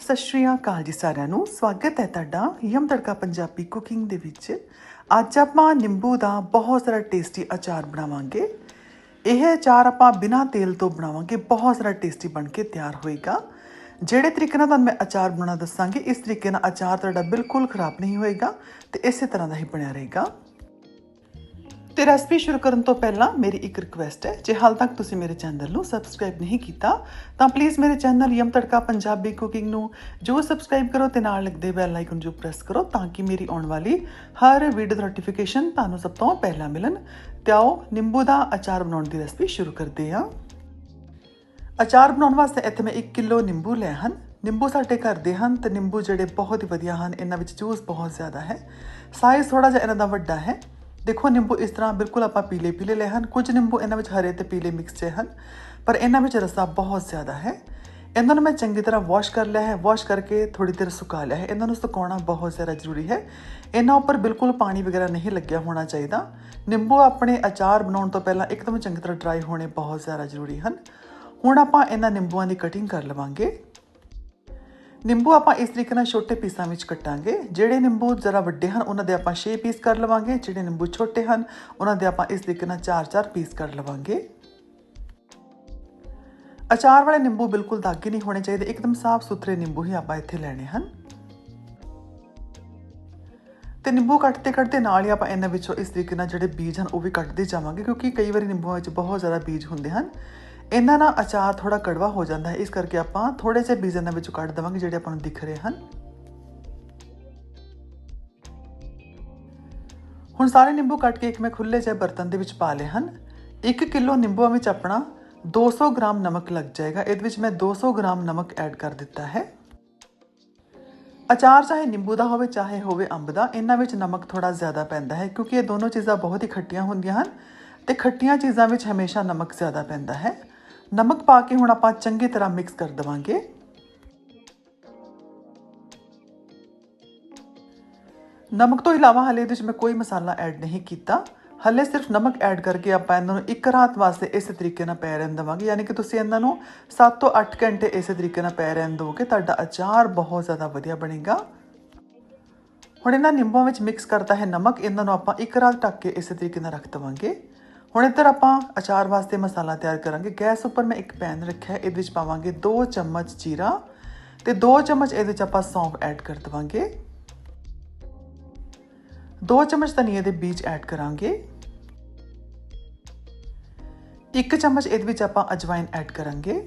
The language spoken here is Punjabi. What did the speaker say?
ਸਤਿ ਸ਼੍ਰੀ ਅਕਾਲ ਜੀ ਸਾਰਿਆਂ ਨੂੰ। ਸਵਾਗਤ ਹੈ ਤੁਹਾਡਾ ਯਮ ਤੜਕਾ ਪੰਜਾਬੀ ਕੁਕਿੰਗ ਦੇ ਵਿੱਚ। ਅੱਜ ਆਪਾਂ ਨਿੰਬੂ ਦਾ ਬਹੁਤ ਸਾਰਾ ਟੇਸਟੀ ਅਚਾਰ ਬਣਾਵਾਂਗੇ। ਇਹ ਅਚਾਰ ਆਪਾਂ ਬਿਨਾਂ ਤੇਲ ਤੋਂ ਬਣਾਵਾਂਗੇ, ਬਹੁਤ ਸਾਰਾ ਟੇਸਟੀ ਬਣ ਕੇ ਤਿਆਰ ਹੋਏਗਾ। ਜਿਹੜੇ ਤਰੀਕੇ ਨਾਲ ਤੁਹਾਨੂੰ ਮੈਂ ਅਚਾਰ ਬਣਾਉਣਾ ਦੱਸਾਂਗੀ, ਇਸ ਤਰੀਕੇ ਨਾਲ ਅਚਾਰ ਤੁਹਾਡਾ ਬਿਲਕੁਲ ਖਰਾਬ ਨਹੀਂ ਹੋਏਗਾ ਤੇ ਇਸੇ ਤਰ੍ਹਾਂ ਦਾ ਹੀ ਬਣਿਆ ਰਹੇਗਾ। ਤੇ ਰੈਸਪੀ ਸ਼ੁਰੂ ਕਰਨ ਤੋਂ ਪਹਿਲਾਂ ਮੇਰੀ ਇੱਕ ਰਿਕੁਐਸਟ ਹੈ, ਜੇ ਹਾਲ ਤੱਕ ਤੁਸੀਂ ਮੇਰੇ ਚੈਨਲ ਨੂੰ ਸਬਸਕ੍ਰਾਈਬ ਨਹੀਂ ਕੀਤਾ, ਤਾਂ ਪਲੀਜ਼ ਮੇਰੇ ਚੈਨਲ ਯਮ ਤੜਕਾ ਪੰਜਾਬੀ ਕੁਕਿੰਗ ਨੂੰ ਜੋ ਸਬਸਕ੍ਰਾਈਬ ਕਰੋ ਤੇ ਨਾਲ ਲੱਗਦੇ ਬੈਲ ਆਈਕਨ ਜੋ ਪ੍ਰੈਸ ਕਰੋ ਤਾਂ ਕਿ ਮੇਰੀ ਆਉਣ ਵਾਲੀ ਹਰ ਵੀਡੀਓ ਦੀ ਨੋਟੀਫਿਕੇਸ਼ਨ ਤੁਹਾਨੂੰ ਸਭ ਤੋਂ ਪਹਿਲਾਂ ਮਿਲਣ। ਤੇ ਆਓ ਨਿੰਬੂ ਦਾ ਅਚਾਰ ਬਣਾਉਣ ਦੀ ਰੈਸਪੀ ਸ਼ੁਰੂ ਕਰਦੇ ਹਾਂ। ਅਚਾਰ ਬਣਾਉਣ ਵਾਸਤੇ ਇੱਥੇ ਮੈਂ 1 ਕਿਲੋ ਨਿੰਬੂ ਲੈ ਹਨ। ਨਿੰਬੂ ਸਾਡੇ ਘਰ ਦੇ ਹਨ ਤੇ ਨਿੰਬੂ ਜਿਹੜੇ ਬਹੁਤ ਹੀ ਵਧੀਆ ਹਨ, ਇਹਨਾਂ ਵਿੱਚ ਜੂਸ ਬਹੁਤ ਜ਼ਿਆਦਾ ਹੈ। ਸਾਈਜ਼ ਥੋੜਾ ਜਿਹਾ ਇਹਨਾਂ ਦਾ ਵੱਡਾ ਹੈ। ਦੇਖੋ, ਨਿੰਬੂ ਇਸ ਤਰ੍ਹਾਂ ਬਿਲਕੁਲ ਆਪਾਂ ਪੀਲੇ ਪੀਲੇ ਲਏ ਹਨ। ਕੁਝ ਨਿੰਬੂ ਇਹਨਾਂ ਵਿੱਚ ਹਰੇ ਤੇ ਪੀਲੇ ਮਿਕਸ ਹੈ ਹਨ, ਪਰ ਇਹਨਾਂ ਵਿੱਚ ਰਸਾ ਬਹੁਤ ਜ਼ਿਆਦਾ ਹੈ। ਇਹਨਾਂ ਨੂੰ ਮੈਂ ਚੰਗੀ ਤਰ੍ਹਾਂ ਵਾਸ਼ ਕਰ ਲਿਆ ਹੈ। ਵਾਸ਼ ਕਰਕੇ ਥੋੜੀ ਦੇਰ ਸੁਕਾ ਲਿਆ ਹੈ। ਇਹਨਾਂ ਨੂੰ ਸੁਕਾਉਣਾ ਬਹੁਤ ਜ਼ਿਆਦਾ ਜ਼ਰੂਰੀ ਹੈ। ਇਹਨਾਂ ਉੱਪਰ ਬਿਲਕੁਲ ਪਾਣੀ ਵਗੈਰਾ ਨਹੀਂ ਲੱਗਿਆ ਹੋਣਾ ਚਾਹੀਦਾ। ਨਿੰਬੂ ਆਪਣੇ ਅਚਾਰ ਬਣਾਉਣ ਤੋਂ ਪਹਿਲਾਂ ਇੱਕਦਮ ਚੰਗੀ ਤਰ੍ਹਾਂ ਡਰਾਈ ਹੋਣੇ ਬਹੁਤ ਜ਼ਿਆਦਾ ਜ਼ਰੂਰੀ ਹਨ। ਹੁਣ ਆਪਾਂ ਇਹਨਾਂ ਨਿੰਬੂਆਂ ਦੀ ਕਟਿੰਗ ਕਰ ਲਵਾਂਗੇ। ਨਿੰਬੂ ਆਪਾਂ ਇਸ ਤਰੀਕੇ ਨਾਲ ਛੋਟੇ ਪੀਸਾਂ ਵਿੱਚ ਕੱਟਾਂਗੇ। ਜਿਹੜੇ ਨਿੰਬੂ ਜ਼ਰਾ ਵੱਡੇ ਹਨ, ਉਹਨਾਂ ਦੇ ਆਪਾਂ 6 ਪੀਸ ਕਰ ਲਵਾਂਗੇ। ਜਿਹੜੇ ਨਿੰਬੂ ਛੋਟੇ ਹਨ, ਉਹਨਾਂ ਦੇ ਆਪਾਂ ਇਸ ਤਰੀਕੇ ਨਾਲ 4-4 ਪੀਸ ਕਰ ਲਵਾਂਗੇ। ਅਚਾਰ ਵਾਲੇ ਨਿੰਬੂ ਬਿਲਕੁਲ ਦਾਗੇ ਨਹੀਂ ਹੋਣੇ ਚਾਹੀਦੇ। ਇੱਕਦਮ ਸਾਫ਼ ਸੁਥਰੇ ਨਿੰਬੂ ਹੀ ਆਪਾਂ ਇੱਥੇ ਲੈਣੇ ਹਨ। ਤੇ ਨਿੰਬੂ ਕੱਟਦੇ ਕੱਟਦੇ ਨਾਲ ਹੀ ਆਪਾਂ ਇਹਨਾਂ ਵਿੱਚੋਂ ਇਸ ਤਰੀਕੇ ਨਾਲ ਜਿਹੜੇ ਬੀਜ ਹਨ, ਉਹ ਵੀ ਕੱਟਦੇ ਜਾਵਾਂਗੇ। ਕਿਉਂਕਿ ਕਈ ਵਾਰੀ ਨਿੰਬੂਆਂ ਵਿੱਚ ਬਹੁਤ ਜ਼ਿਆਦਾ ਬੀਜ ਹੁੰਦੇ ਹਨ। ਇਹਨਾਂ ਨਾਲ ਅਚਾਰ ਥੋੜਾ ਕੜਵਾ ਹੋ ਜਾਂਦਾ ਹੈ। ਇਸ ਕਰਕੇ ਆਪਾਂ ਥੋੜੇ ਜਿਹੇ ਬੀਜ ਇਹਨਾਂ ਵਿੱਚੋਂ ਕੱਢ ਦਵਾਂਗੇ ਜਿਹੜੇ ਆਪਾਂ ਨੂੰ ਦਿਖ ਰਹੇ ਹਨ। ਹੁਣ ਸਾਰੇ ਨਿੰਬੂ ਕੱਟ ਕੇ ਇੱਕ ਮੈਂ ਖੁੱਲੇ ਜਿਹੇ ਬਰਤਨ ਦੇ ਵਿੱਚ ਪਾ ਲਏ ਹਨ। 1 ਕਿਲੋ ਨਿੰਬੂਆਂ ਵਿੱਚ ਆਪਣਾ 200 ਗ੍ਰਾਮ ਨਮਕ ਲੱਗ ਜਾਏਗਾ। ਇਹਦੇ ਵਿੱਚ ਮੈਂ 200 ਗ੍ਰਾਮ ਨਮਕ ਐਡ ਕਰ ਦਿੱਤਾ ਹੈ। ਅਚਾਰ ਚਾਹੇ ਨਿੰਬੂ ਦਾ ਹੋਵੇ, ਚਾਹੇ ਹੋਵੇ ਅੰਬ ਦਾ, ਇਹਨਾਂ ਵਿੱਚ ਨਮਕ ਥੋੜਾ ਜ਼ਿਆਦਾ ਪੈਂਦਾ ਹੈ ਕਿਉਂਕਿ ਇਹ ਦੋਨੋਂ ਚੀਜ਼ਾਂ ਬਹੁਤ ਹੀ ਖੱਟੀਆਂ ਹੁੰਦੀਆਂ ਹਨ ਤੇ ਖੱਟੀਆਂ ਚੀਜ਼ਾਂ ਵਿੱਚ ਹਮੇਸ਼ਾ ਨਮਕ ਜ਼ਿਆਦਾ ਪੈਂਦਾ ਹੈ। ਨਮਕ ਪਾ ਕੇ ਹੁਣ ਆਪਾਂ ਚੰਗੀ ਤਰ੍ਹਾਂ ਮਿਕਸ ਕਰ ਦਵਾਂਗੇ। ਨਮਕ ਤੋਂ ਇਲਾਵਾ ਹਲੇ ਇਹਦੇ ਵਿੱਚ ਮੈਂ ਕੋਈ ਮਸਾਲਾ ਐਡ ਨਹੀਂ ਕੀਤਾ। ਹਲੇ ਸਿਰਫ ਨਮਕ ਐਡ ਕਰਕੇ ਆਪਾਂ ਇਹਨਾਂ ਨੂੰ ਇੱਕ ਰਾਤ ਵਾਸਤੇ ਇਸੇ ਤਰੀਕੇ ਨਾਲ ਪੈ ਰਹਿਣ ਦਵਾਂਗੇ। ਯਾਨੀ ਕਿ ਤੁਸੀਂ ਇਹਨਾਂ ਨੂੰ 7 ਤੋਂ 8 ਘੰਟੇ ਇਸੇ ਤਰੀਕੇ ਨਾਲ ਪੈ ਰਹਿਣ ਦੋਗੇ ਤੁਹਾਡਾ ਅਚਾਰ ਬਹੁਤ ਜ਼ਿਆਦਾ ਵਧੀਆ ਬਣੇਗਾ। ਹੁਣ ਇਹਨਾਂ ਨਿੰਬੂਆਂ ਵਿੱਚ ਮਿਕਸ ਕਰਤਾ ਹੈ ਨਮਕ, ਇਹਨਾਂ ਨੂੰ ਆਪਾਂ ਇੱਕ ਰਾਤ ਢੱਕ ਕੇ ਇਸੇ ਤਰੀਕੇ ਨਾਲ ਰੱਖ ਦਵਾਂਗੇ। ਹੁਣ ਇੱਧਰ ਆਪਾਂ ਅਚਾਰ ਵਾਸਤੇ ਮਸਾਲਾ ਤਿਆਰ ਕਰਾਂਗੇ। ਗੈਸ ਉੱਪਰ ਮੈਂ ਇੱਕ ਪੈਨ ਰੱਖਿਆ, ਇਹਦੇ ਵਿੱਚ ਪਾਵਾਂਗੇ 2 ਚਮਚ ਜੀਰਾ ਤੇ 2 ਚਮਚ ਇਹਦੇ ਵਿੱਚ ਆਪਾਂ ਸੌਂਫ ਐਡ ਕਰ ਦਵਾਂਗੇ। 2 ਚਮਚ ਧਨੀਏ ਦੇ ਬੀਜ ਐਡ ਕਰਾਂਗੇ। 1 ਚਮਚ ਇਹਦੇ ਵਿੱਚ ਆਪਾਂ ਅਜਵਾਇਨ ਐਡ ਕਰਾਂਗੇ।